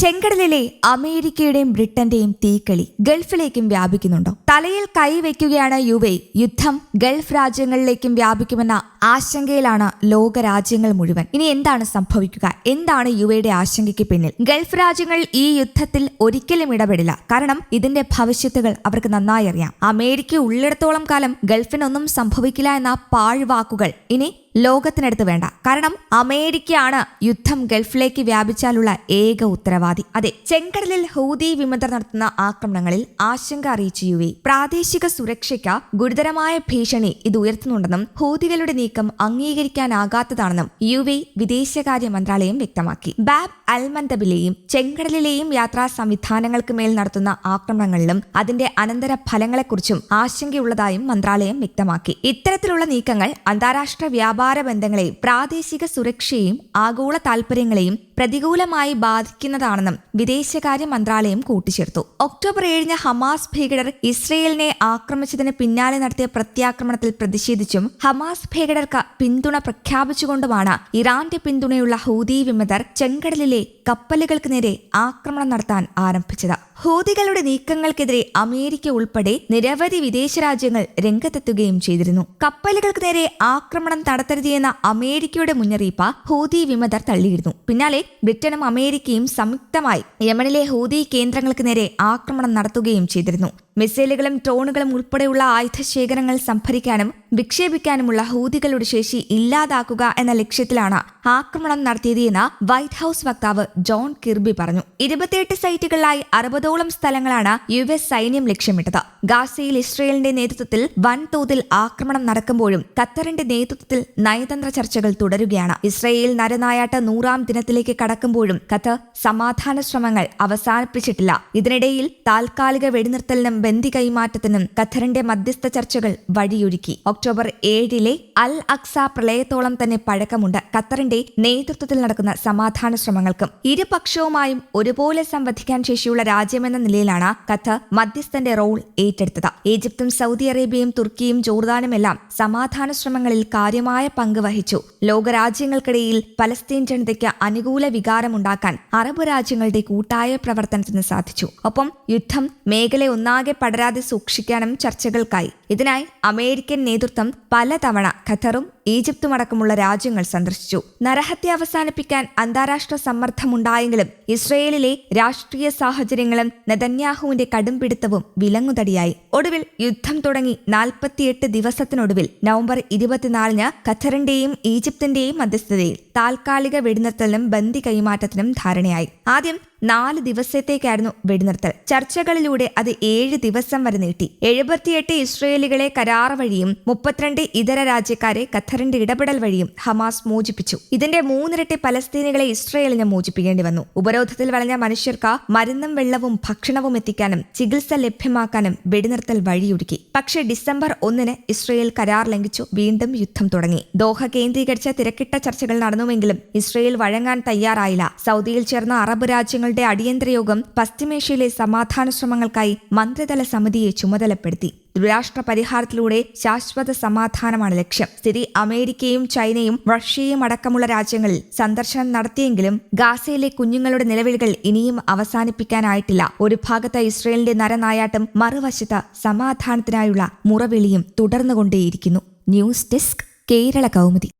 ചെങ്കടലിലെ അമേരിക്കയുടെയും ബ്രിട്ടന്റെയും തീക്കളി ഗൾഫിലേക്കും വ്യാപിക്കുന്നുണ്ടോ? തലയിൽ കൈവയ്ക്കുകയാണ് യു എ യുദ്ധം ഗൾഫ് രാജ്യങ്ങളിലേക്കും വ്യാപിക്കുമെന്ന ആശങ്കയിലാണ് ലോകരാജ്യങ്ങൾ മുഴുവൻ. ഇനി എന്താണ് സംഭവിക്കുക? എന്താണ് യു എയുടെ ആശങ്കയ്ക്ക് പിന്നിൽ? ഗൾഫ് രാജ്യങ്ങൾ ഈ യുദ്ധത്തിൽ ഒരിക്കലും ഇടപെടില്ല. കാരണം ഇതിന്റെ ഭവിഷ്യത്തുകൾ അവർക്ക് നന്നായി അറിയാം. അമേരിക്ക ഉള്ളിടത്തോളം കാലം ഗൾഫിനൊന്നും സംഭവിക്കില്ല എന്ന പാഴ്വാക്കുകൾ ഇനി ലോകത്തിനടുത്ത് വേണ്ട. കാരണം അമേരിക്കയാണ് യുദ്ധം ഗൾഫിലേക്ക് വ്യാപിച്ചാലുള്ള ഏക ഉത്തരവാദി. അതെ ചെങ്കടലിൽ ഹൂതി വിമതർ നടത്തുന്ന ആക്രമണങ്ങളിൽ ആശങ്ക അറിയിച്ചു യു എ പ്രാദേശിക സുരക്ഷയ്ക്ക് ഗുരുതരമായ ഭീഷണി ഇത് ഉയർത്തുന്നുണ്ടെന്നും ഹൂതികളുടെ നീക്കം അംഗീകരിക്കാനാകാത്തതാണെന്നും യു എ വിദേശകാര്യ മന്ത്രാലയം വ്യക്തമാക്കി. ബാബ് അൽമന്തബിലെയും ചെങ്കടലിലെയും യാത്രാ സംവിധാനങ്ങൾക്ക് മേൽ നടത്തുന്ന ആക്രമണങ്ങളിലും അതിന്റെ അനന്തര ഫലങ്ങളെക്കുറിച്ചും ആശങ്കയുള്ളതായും മന്ത്രാലയം വ്യക്തമാക്കി. ഇത്തരത്തിലുള്ള നീക്കങ്ങൾ അന്താരാഷ്ട്ര വ്യാപാര ബന്ധങ്ങളെ പ്രാദേശിക സുരക്ഷയെയും ആഗോള താൽപര്യങ്ങളെയും പ്രതികൂലമായി ബാധിക്കുന്നതാണെന്നും വിദേശകാര്യ മന്ത്രാലയം കൂട്ടിച്ചേർത്തു. ഒക്ടോബർ ഏഴിന് ഹമാസ് ഭീകരർ ഇസ്രയേലിനെ ആക്രമിച്ചതിന് പിന്നാലെ നടത്തിയ പ്രത്യാക്രമണത്തിൽ പ്രതിഷേധിച്ചും ഹമാസ് ഭീകരർക്ക് പിന്തുണ പ്രഖ്യാപിച്ചുകൊണ്ടുമാണ് ഇറാന്റെ പിന്തുണയുള്ള ഹൂതി വിമതർ ചെങ്കടലിലെ കപ്പലുകൾക്ക് നേരെ ആക്രമണം നടത്താൻ ആരംഭിച്ചത്. ഹൂതികളുടെ നീക്കങ്ങൾക്കെതിരെ അമേരിക്ക ഉൾപ്പെടെ നിരവധി വിദേശ രാജ്യങ്ങൾ രംഗത്തെത്തുകയും ചെയ്തിരുന്നു. കപ്പലുകൾക്ക് നേരെ ആക്രമണം നടത്തരുതെന്ന അമേരിക്കയുടെ മുന്നറിയിപ്പ് ഹൂതി വിമതർ തള്ളിയിരുന്നു. പിന്നാലെ ബ്രിട്ടനും അമേരിക്കയും സംയുക്തമായി യമനിലെ ഹൂതി കേന്ദ്രങ്ങൾക്ക് നേരെ ആക്രമണം നടത്തുകയും ചെയ്തിരുന്നു. മിസൈലുകളും ഡ്രോണുകളും ഉൾപ്പെടെയുള്ള ആയുധശേഖരങ്ങൾ സംഭരിക്കാനും വിക്ഷേപിക്കാനുമുള്ള ഹൂതികളുടെ ശേഷി ഇല്ലാതാക്കുക എന്ന ലക്ഷ്യത്തിലാണ് ആക്രമണം നടത്തിയതെന്ന് വൈറ്റ് ഹൌസ് വക്താവ് ജോൺ കിർബി പറഞ്ഞു. ഇരുപത്തിയെട്ട് സൈറ്റുകളിലായി അറുപതോളം സ്ഥലങ്ങളാണ് യു എസ് സൈന്യം ലക്ഷ്യമിട്ടത്. ഗാസയിൽ ഇസ്രയേലിന്റെ നേതൃത്വത്തിൽ വൻതോതിൽ ആക്രമണം നടക്കുമ്പോഴും ഖത്തറിന്റെ നേതൃത്വത്തിൽ നയതന്ത്ര ചർച്ചകൾ തുടരുകയാണ്. ഇസ്രയേൽ നരനായാട്ട നൂറാം ദിനത്തിലേക്ക് കടക്കുമ്പോഴും ഖത്തർ സമാധാന ശ്രമങ്ങൾ അവസാനിപ്പിച്ചിട്ടില്ല. ഇതിനിടയിൽ താൽക്കാലിക വെടിനിർത്തലിനും ബന്ദി കൈമാറ്റത്തിനും ഖത്തറിന്റെ മധ്യസ്ഥ ചർച്ചകൾ വഴിയൊരുക്കി. ഒക്ടോബർ ഏഴിലെ അൽ അക്സ പ്രളയത്തോളം തന്നെ പഴക്കമുണ്ട്. ഖത്തറിന്റെ നേതൃത്വത്തിൽ നടക്കുന്ന സമാധാന ശ്രമങ്ങൾക്കും ഇരുപക്ഷവുമായും ഒരുപോലെ സംവദിക്കാൻ ശേഷിയുള്ള രാജ്യമെന്ന നിലയിലാണ് ഖത്തർ മധ്യസ്ഥന്റെ റോൾ ഏറ്റെടുത്തത്. ഈജിപ്തും സൗദി അറേബ്യയും തുർക്കിയും ജോർദാനുമെല്ലാം സമാധാന ശ്രമങ്ങളിൽ കാര്യമായ പങ്ക് വഹിച്ചു. ലോകരാജ്യങ്ങൾക്കിടയിൽ പലസ്തീൻ ജനതയ്ക്ക് അനുകൂല വികാരമുണ്ടാക്കാൻ അറബ് രാജ്യങ്ങളുടെ കൂട്ടായ പ്രവർത്തനത്തിന് സാധിച്ചു. ഒപ്പം യുദ്ധം മേഖല ഒന്നാകെ പടരാതെ സൂക്ഷിക്കാനും ചർച്ചകൾക്കായി. ഇതിനായി അമേരിക്കൻ നേതൃത്വം പലതവണ ഖത്തറും ഈജിപ്തും അടക്കമുള്ള രാജ്യങ്ങൾ സന്ദർശിച്ചു. നരഹത്യ അവസാനിപ്പിക്കാൻ അന്താരാഷ്ട്ര സമ്മർദ്ദമുണ്ടായെങ്കിലും ഇസ്രയേലിലെ രാഷ്ട്രീയ സാഹചര്യങ്ങളും നെതന്യാഹുവിന്റെ കടുംപിടുത്തവും വിലങ്ങുതടിയായി. ഒടുവിൽ യുദ്ധം തുടങ്ങി നാൽപ്പത്തിയെട്ട് ദിവസത്തിനൊടുവിൽ നവംബർ ഇരുപത്തിനാലിന് ഖത്തറിന്റെയും ഈജിപ്തിന്റെയും മധ്യസ്ഥതയിൽ താൽക്കാലിക വെടിനിർത്തലിനും ബന്ദി കൈമാറ്റത്തിനും ധാരണയായി. ആദ്യം നാല് ദിവസത്തേക്കായിരുന്നു വെടിനിർത്തൽ. ചർച്ചകളിലൂടെ അത് ഏഴ് ദിവസം വരെ നീട്ടി. എഴുപത്തിയെട്ട് ഇസ്രയേലികളെ കരാർ വഴിയും മുപ്പത്തിരണ്ട് ഇതര രാജ്യക്കാരെ ഖത്തറിന്റെ ഇടപെടൽ വഴിയും ഹമാസ് മോചിപ്പിച്ചു. ഇതിന്റെ മൂന്നിരട്ടി പലസ്തീനികളെ ഇസ്രയേലിന് മോചിപ്പിക്കേണ്ടി വന്നു. ഉപരോധത്തിൽ വളഞ്ഞ മനുഷ്യർക്ക് മരുന്നും വെള്ളവും ഭക്ഷണവും എത്തിക്കാനും ചികിത്സ ലഭ്യമാക്കാനും വെടിനിർത്തൽ വഴിയൊരുക്കി. പക്ഷേ ഡിസംബർ ഒന്നിന് ഇസ്രയേൽ കരാർ ലംഘിച്ചു. വീണ്ടും യുദ്ധം തുടങ്ങി. ദോഹ കേന്ദ്രീകരിച്ച തിരക്കിട്ട ചർച്ചകൾ നടന്നുവെങ്കിലും ഇസ്രയേൽ വഴങ്ങാൻ തയ്യാറായില്ല. സൗദിയിൽ ചേർന്ന അറബ് രാജ്യങ്ങളുടെ അടിയന്തര യോഗം പശ്ചിമേഷ്യയിലെ സമാധാന ശ്രമങ്ങൾക്കായി മന്ത്രിതല സമിതിയെ ചുമതലപ്പെടുത്തി. ദ്വിരാഷ്ട്ര പരിഹാരത്തിലൂടെ ശാശ്വത സമാധാനമാണ് ലക്ഷ്യം. സ്ഥിതി അമേരിക്കയും ചൈനയും റഷ്യയും അടക്കമുള്ള രാജ്യങ്ങളിൽ സന്ദർശനം നടത്തിയെങ്കിലും ഗാസയിലെ കുഞ്ഞുങ്ങളുടെ നിലവിളികൾ ഇനിയും അവസാനിപ്പിക്കാനായിട്ടില്ല. ഒരു ഭാഗത്ത് ഇസ്രയേലിന്റെ നരനായാട്ടും മറുവശത്ത് സമാധാനത്തിനായുള്ള മുറവിളിയും തുടർന്നുകൊണ്ടേയിരിക്കുന്നു. News desk Kerala Kaumudi.